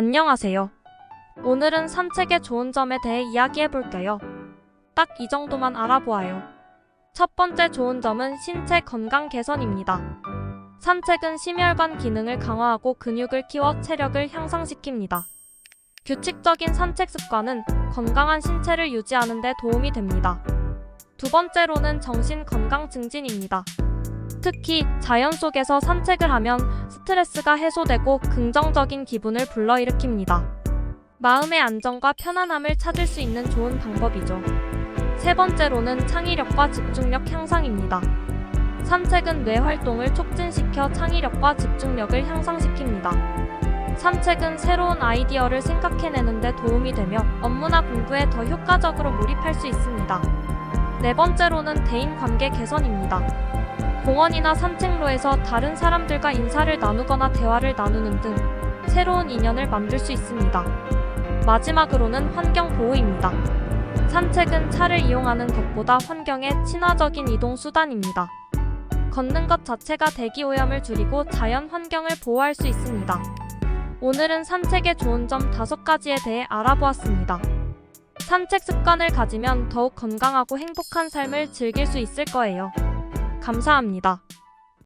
안녕하세요. 오늘은 산책의 좋은 점에 대해 이야기해 볼게요. 딱 이 정도만 알아보아요. 첫 번째 좋은 점은 신체 건강 개선입니다. 산책은 심혈관 기능을 강화하고 근육을 키워 체력을 향상시킵니다. 규칙적인 산책 습관은 건강한 신체를 유지하는 데 도움이 됩니다. 두 번째로는 정신 건강 증진입니다. 특히 자연 속에서 산책을 하면 스트레스가 해소되고 긍정적인 기분을 불러일으킵니다. 마음의 안정과 편안함을 찾을 수 있는 좋은 방법이죠. 세 번째로는 창의력과 집중력 향상입니다. 산책은 뇌 활동을 촉진시켜 창의력과 집중력을 향상시킵니다. 산책은 새로운 아이디어를 생각해내는 데 도움이 되며 업무나 공부에 더 효과적으로 몰입할 수 있습니다. 네 번째로는 대인 관계 개선입니다. 공원이나 산책로에서 다른 사람들과 인사를 나누거나 대화를 나누는 등 새로운 인연을 만들 수 있습니다. 마지막으로는 환경 보호입니다. 산책은 차를 이용하는 것보다 환경에 친화적인 이동 수단입니다. 걷는 것 자체가 대기 오염을 줄이고 자연 환경을 보호할 수 있습니다. 오늘은 산책의 좋은 점 다섯 가지에 대해 알아보았습니다. 산책 습관을 가지면 더욱 건강하고 행복한 삶을 즐길 수 있을 거예요. 감사합니다.